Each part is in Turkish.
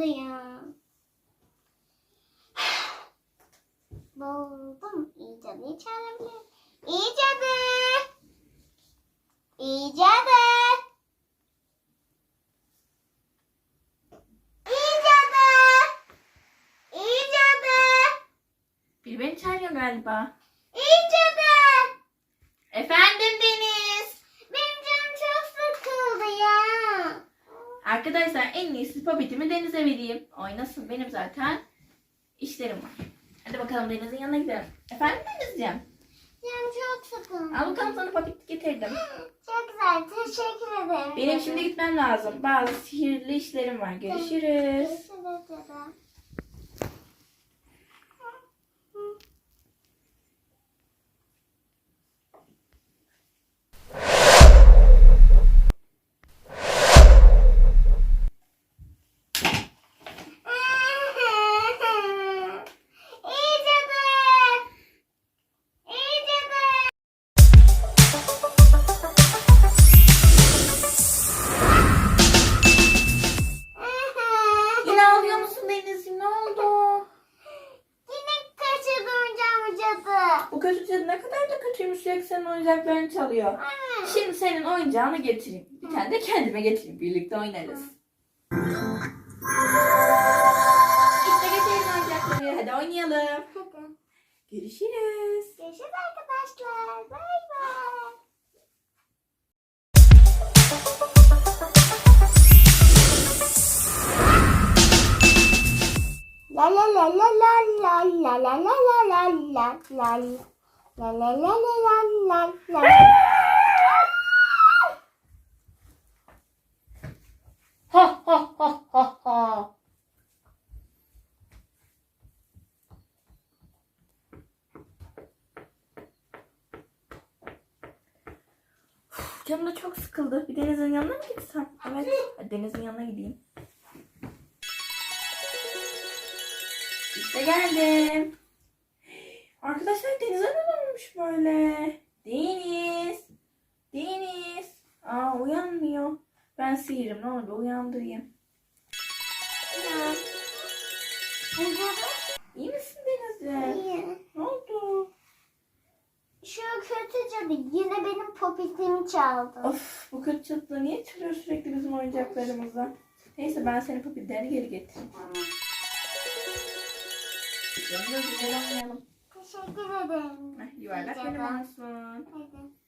oldu ya? Buldum. İcadı çağırabilir. İcadı. İcadı. İcadı. İcadı. Biri beni çağırıyor galiba. İcadı. Efendim? Arkadaşlar en iyisi popitimi Deniz'e vereyim. Oynasın benim zaten işlerim var. Hadi bakalım Deniz'in yanına gidelim. Efendim Denizciğim. Canım çok sıkıldı. Al bakalım sana popit getirdim. Çok güzel. Teşekkür ederim. Benim şimdi gitmem lazım. Bazı sihirli işlerim var. Görüşürüz. Görüşürüz cadı ne kadar da kötüymüş. Sürekli senin oyuncaklarını çalıyor. Şimdi senin oyuncağını getireyim. Bir tane de kendime getireyim. Birlikte oynarız. İşte getirdim oyuncakları. Hadi oynayalım. Hadi. Görüşürüz. Görüşürüz arkadaşlar. Bay bay. La la la la la la la la la la la la la la la la la la la Ha ha ha ha ha. Uf, Canım çok sıkıldı. Bir Deniz'in yanına mı gitsem? Evet. Deniz'in yanına gideyim. İşte geldim. Arkadaşlar Deniz'e ne olmuş böyle? Deniz. Deniz. Aa uyanmıyor. Ben sihirim ne olur uyandırayım. İyi misin Deniz'ciğim? İyi. Ne oldu? Şu kötü cadı yine benim popitimi çaldı. Of bu kötü çatıda niye çalıyor sürekli bizim oyuncaklarımızı? Neyse ben senin popitlerini geri getireyim. Canım da güzel oynayalım. Ederim. Heh, yuvarlak Rica benim olsun. Hadi.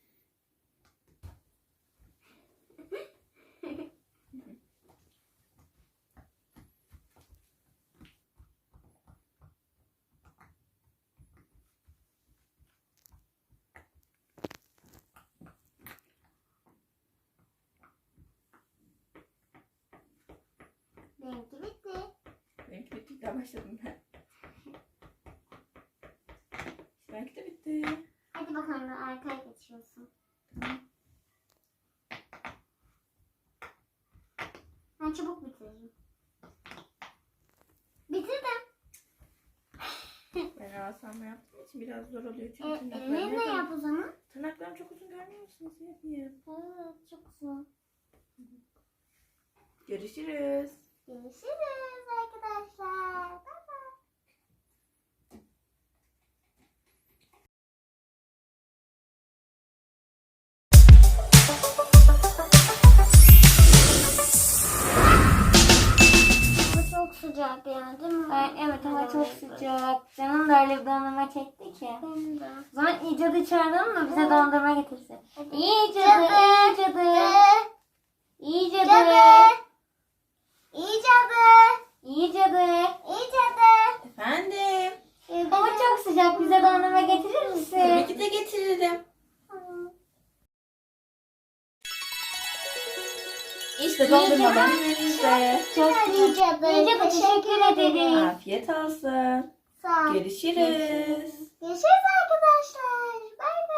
Benimki bitti. Benimki bitti daha başladım ben. Benimki de bitti. Hadi bakalım arkaya geçiyorsun. Ben çabuk bitiririm. Bitirdim. Ben asam yaptığım için biraz zor oluyor. E, Çünkü tırnaklarım, elinle neden- yap o zaman. tırnaklarım çok uzun görmüyor musunuz? Yapayım. Evet çok güzel. Görüşürüz. Görüşürüz Ay, evet ama çok sıcak. Canım da öyle bir dondurma çekti ki. Benim de. O zaman icadı çağıralım da bize dondurma getirsin. İcadı, icadı. İcadı. İcadı. İcadı. İcadı. Efendim. Ee, ama çok sıcak. Bize dondurma getirir misin? Tabii ki de getiririm. İşte dondurmadan işte. Çok teşekkür ederim. Afiyet olsun. Sağ ol. Görüşürüz. Görüşürüz arkadaşlar. Bay bay.